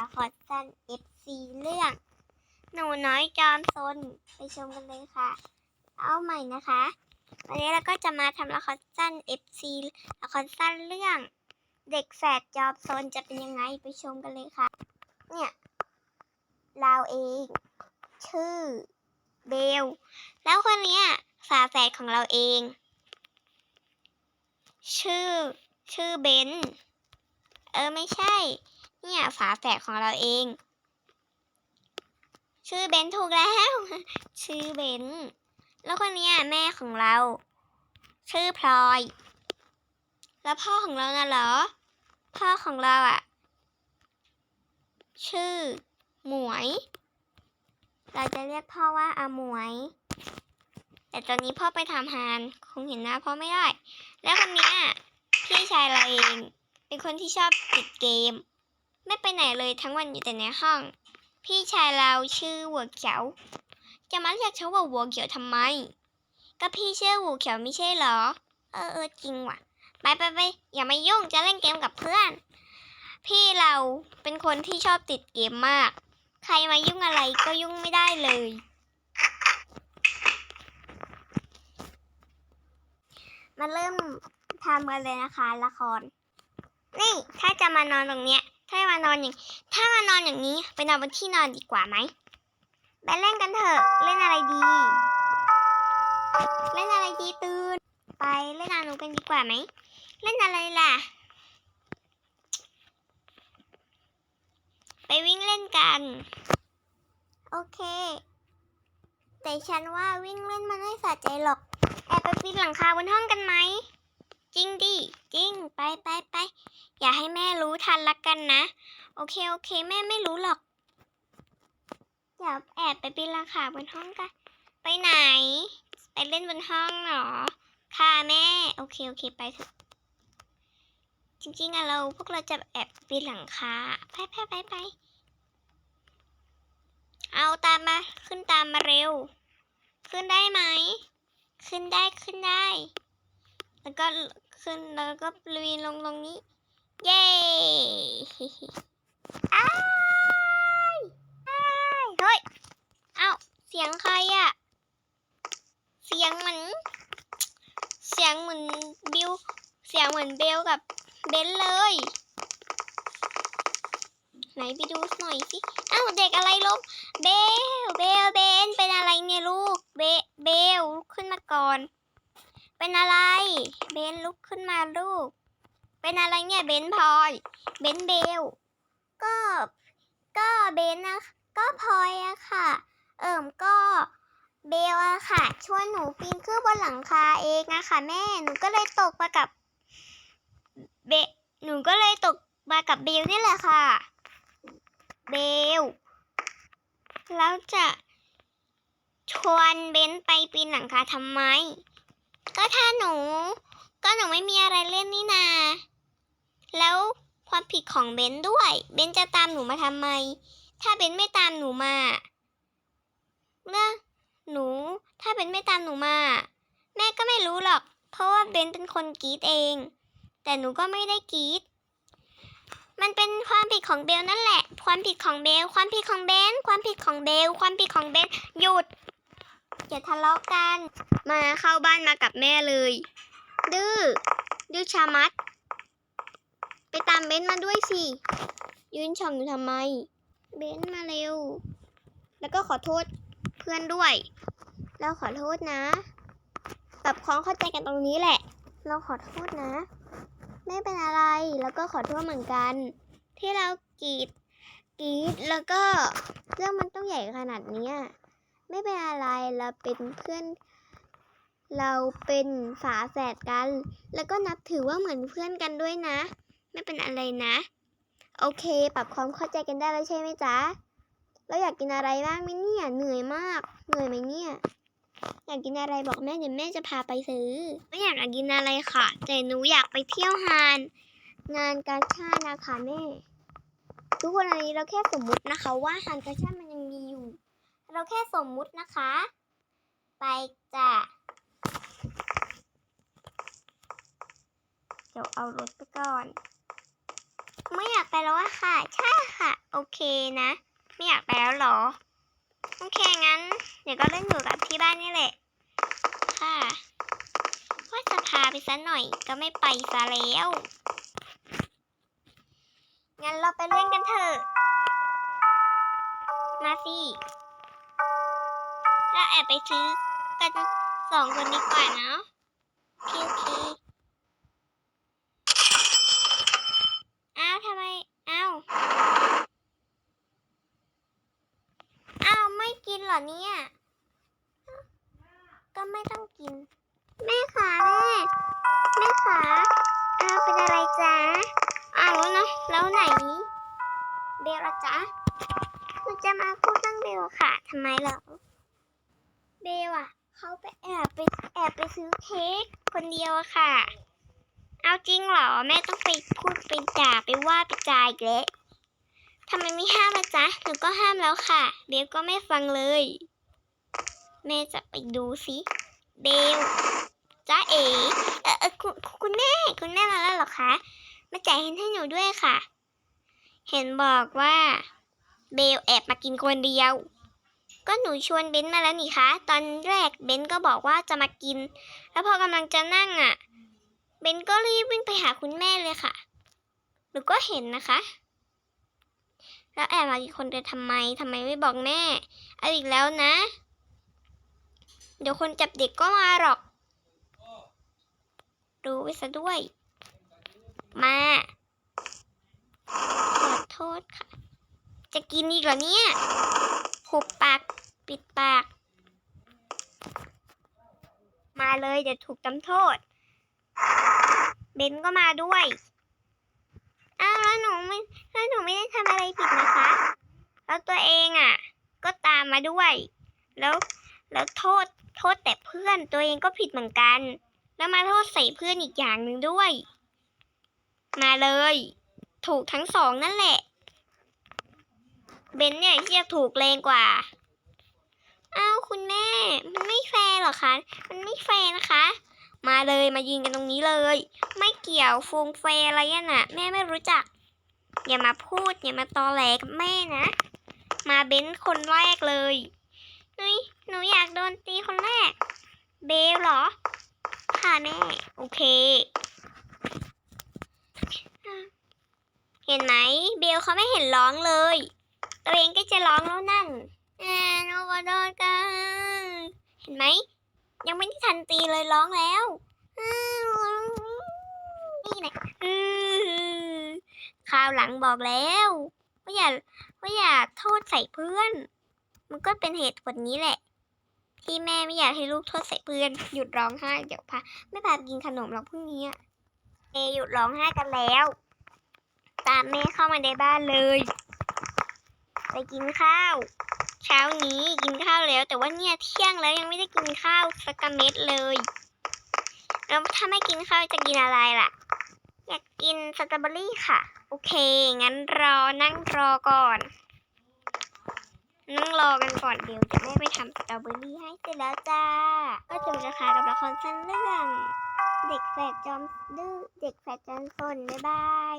ละครสั้น FC เรื่อง หนูน้อยจอมซนไปชมกันเลยค่ะ เอาใหม่นะคะ วันนี้เราก็จะมาทำละครสั้น FC ละครสั้นเรื่อง เด็กแฝดจอมซนจะเป็นยังไงไปชมกันเลยค่ะ เนี่ยเราเอง ชื่อเบล แล้วคนเนี้ยฝาแฝดของเราเอง ชื่อ ชื่อเบน เออไม่ใช่ เนี่ยฝาแฝดของเราเอง ชื่อเบนถูกแล้ว ชื่อเบนแล้วคนนี้แม่ของเรา ชื่อพลอย แล้วพ่อของเราน่ะเหรอ พ่อของเราอะ่ะ ชื่อ หมวย เราจะเรียกพ่อว่าอาหมวย แต่ตอนนี้พ่อไปทำงานคงเห็นหน้าพ่อไม่ได้ แล้วคนนี้พี่ชายเราเอง เป็นคนที่ชอบติดเกม ไม่ไปไหนเลยทั้งวันอยู่แต่ในห้อง พี่ชายเราชื่อหัวเขียว จะมาเรียกเขาว่าหัวเขียวทำไม ก็พี่ชื่อหัวเขียวไม่ใช่เหรอ เออเออจริงว่ะ ไปไปไปอย่ามายุ่งจะเล่นเกมกับเพื่อน พี่เราเป็นคนที่ชอบติดเกมมาก ใครมายุ่งอะไรก็ยุ่งไม่ได้เลยมาเริ่มทำกันเลยนะคะละคร นี่ถ้าจะมานอนตรงเนี้ย มานอนอย่าง ถ้ามานอนอย่างนี้ไปนอนบนที่นอนดีกว่าไหมไปเล่นกันเถอะ เล่นอะไรดี เล่นอะไรดีตื่น ไปเล่นอานูกันดีกว่าไหม เล่นอะไรล่ะ ไปวิ่งเล่นกัน โอเค แต่ฉันว่าวิ่งเล่นมันไม่สะใจหรอก แอบไปปีนหลังคาบนห้องกันไหม จริงดิ จริง ไปไปไป อย่าให้แม่รู้ทันละกันนะ โอเค โอเค แม่ไม่รู้หรอกเดี๋ยวแอบไปปีนหลังคาบนห้องกัน ไปไหน ไปเล่นบนห้องเหรอ ค่ะแม่ โอเค โอเค ไปเถอะจริงๆอะเราพวกเราจะแอบปีนหลังคาไปไปไปไป เอาตามมา ขึ้นตามมาเร็ว ขึ้นได้ไหม ขึ้นได้ขึ้นได้ แล้วก็ขึ้นแล้วก็ลุยลงลงนี้ เย้ อ้ายอ้ายเฮ้ย เอ้า เสีย งใครอะเสียงเหมือนเสียงเหมือนบิวเสียงเหมือนเบลกับเบนเลย ไหนไปดูหน่อยสิอ้าวเด็กอะไรล้มเบลเบลเบนเป็นอะไรเนี่ยลูกเบเบลลุกขึ้นมาก่อน เป็นอะไร เบนลุกขึ้นมาลูก เป็นอะไรเนี่ยเบนพลอยเบนเบลก็ก็เบนนะก็พลอยอะค่ะ เอิ่มก็เบลอะค่ะ ชวนหนูปีนขึ้นบนหลังคาเองอะค่ะ แม่หนูก็เลยตกมากับเบหนูก็เลยตกมากับเบลนี่แหละค่ะ เบลแล้วจะชวนเบนไปปีนหลังคาทำไม ก็ถ้าหนู ก็หนูไม่มีอะไรเล่นนี่นา แล้วความผิดของเบนด้วย เบนจะตามหนูมาทำไม ถ้าเบนไม่ตามหนูมาเนะหนู ถ้า เบนไม่ตามหนูมา แม่ก็ไม่รู้หรอก เพราะว่าเบนเป็นคนกรีดเอง แต่หนูก็ไม่ได้กรีดมันเป็นความผิดของเบลนั่นแหละ ความผิดของเบล ความผิดของเบน ความผิดของเบล ความผิดของเบน หยุด อย่าทะเลาะกัน มาเข้าบ้านมากับแม่เลย ดื้อ ดื้อชามัด ไปตามเบนมาด้วยสิ ยืนช่องอยู่ทำไม เบนมาเร็ว แล้วก็ขอโทษเพื่อนด้วย เราขอโทษนะปรับความเข้าใจกันตรงนี้แหละ เราขอโทษนะ ไม่เป็นอะไร แล้วก็ขอโทษเหมือนกัน ที่เรากรีดกรีดแล้วก็เรื่องมันต้องใหญ่ขนาดเนี้ยไม่เป็นอะไรเราเป็นเพื่อน เราเป็นฝาแฝดกัน แล้วก็นับถือว่าเหมือนเพื่อนกันด้วยนะ ไม่เป็นอะไรนะ โอเค ปรับความเข้าใจกันได้แล้วใช่ไหมจ๊ะเราอยากกินอะไรบ้างไหมเนี่ยเหนื่อยมาก เหนื่อยไหมเนี่ย อยากกินอะไรบอกแม่เดี๋ยวแม่จะพาไปซื้อ ไม่อยากกินอะไรค่ะ แต่หนูอยากไปเที่ยวฮานงานกาชาตินะคะแม่ ทุกคนอันนี้เราแค่สมมุตินะคะ ว่าฮานกาชาติมันยังมีอยู่ เราแค่สมมุตินะคะ ไปจ้ะเดี๋ยวเอารถไปก่อน ไม่อยากไปแล้วอะค่ะ ใช่ค่ะ โอเคนะ ไม่อยากไปแล้วหรอ โอเคงั้น เดี๋ยวก็เล่นอยู่กับที่บ้านนี่แหละ ค่ะ ว่าจะพาไปซะหน่อยก็ไม่ไปซะแล้ว งั้นเราไปเล่นกันเถอะ มาสิเราแอบไปซื้อกันสองคนดีกว่าเนาะโอเคโอเคอ้าวทำไม อ้าว อ้าวไม่กิน เหรอเนี่ย ก็ไม่ต้องกิน แม่ขาแม่แม่ขาอาเป็นอะไรจ๊ะอ้าวแล้วนะแล้วไหน เบลละจ๊ะคุณจะมาพูดเรื่องเบลค่ะทำไมเหรอเบลอะเขาไปแอบไปแอบไปซื้อเค้กคนเดียวอะค่ะ เอาจริงเหรอ แม่ต้องไปพูดไปด่าไปว่าไปจาอีกแล้ว ทำไมไม่ห้ามละจ๊ะ หนูก็ห้ามแล้วค่ะ เบลก็ไม่ฟังเลย แม่จะไปดูสิเบลจ้าเอ๋เออเออคุณคุณแม่ คุณแม่มาแล้วเหรอคะ มาจ่ายเงินให้หนูด้วยค่ะ เห็นบอกว่า เบลแอบมากินคนเดียว ก็หนูชวนเบนซ์มาแล้วนี่คะ ตอนแรกเบนซ์ก็บอกว่าจะมากิน แล้วพอกำลังจะนั่งอะ เบนซ์ก็รีบวิ่งไปหาคุณแม่เลยค่ะ หนูก็เห็นนะคะ แล้วแอบมากินคนเดียวทำไมทำไมไม่บอกแม่เอาอีกแล้วนะ เดี๋ยวคนจับเด็กก็มาหรอก รู้ไว้ซะด้วย มาขอโทษค่ะ จะกินอีกเหรอเนี่ยหุบปากปิดปาก มาเลยเดี๋ยวถูกตำโทษ เบนก็มาด้วย อ้าหนูไม่แล้วหนูไม่ได้ทำอะไรผิดนะคะ แล้วตัวเองอะ ก็ตามมาด้วย แล้วแล้วโทษโทษแต่เพื่อนตัวเองก็ผิดเหมือนกัน แล้วมาโทษใส่เพื่อนอีกอย่างหนึ่งด้วย มาเลย ถูกทั้งสองนั่นแหละ เบนเนี่ยที่จะถูกเลงกว่าอ้าวคุณแม่ มันไม่แฟร์หรอคะ มันไม่แฟร์นะคะ มาเลยมายืนกันตรงนี้เลย ไม่เกี่ยวฟงแฟร์อะไรน่ะ แม่ไม่รู้จัก อย่ามาพูดอย่ามาตอแหลกับแม่นะ มาเบ้นคนแรกเลยเฮ้ยหนูอยากโดนตีคนแรก เบลเหรอ ค่ะแม่ โอเค เห็นไหมเบลเขาไม่เห็นร้องเลย ตัวเองก็จะร้องแล้วนั่นแอนโอวาโดนกัน เห็นไหม ยังไม่ได้ทันตีเลยร้องแล้วอ้าวนี่แหละอือ คราวหลังบอกแล้วว่าอย่าว่าอย่าโทษใส่เพื่อน มันก็เป็นเหตุผลนี้แหละ ที่แม่ไม่อยากให้ลูกโทษใส่เพื่อน หยุดร้องไห้เดี๋ยวพาไม่พาไปกินขนมหรอกพรุ่งนี้เอหยุดร้องไห้กันแล้ว ตามแม่เข้ามาในบ้านเลย ไปกินข้าว เช้านี้กินข้าวแล้ว แต่ว่าเนี่ยเที่ยงแล้วยังไม่ได้กินข้าวสักเม็ดเลยแล้วถ้าไม่กินข้าวจะกินอะไรล่ะ อยากกินสตรอเบอรี่ค่ะ โอเค งั้นรอนั่งรอก่อน นั่งรอกันก่อนเดี๋ยวจะแม่ไปทำสตรอเบอรี่ให้เสร็จแล้วจ้า ก็จบนะคะกับละครสั้นเรื่อง เด็กแฝดจอมดื้อเด็กแฝดจอมสนบ๊ายบาย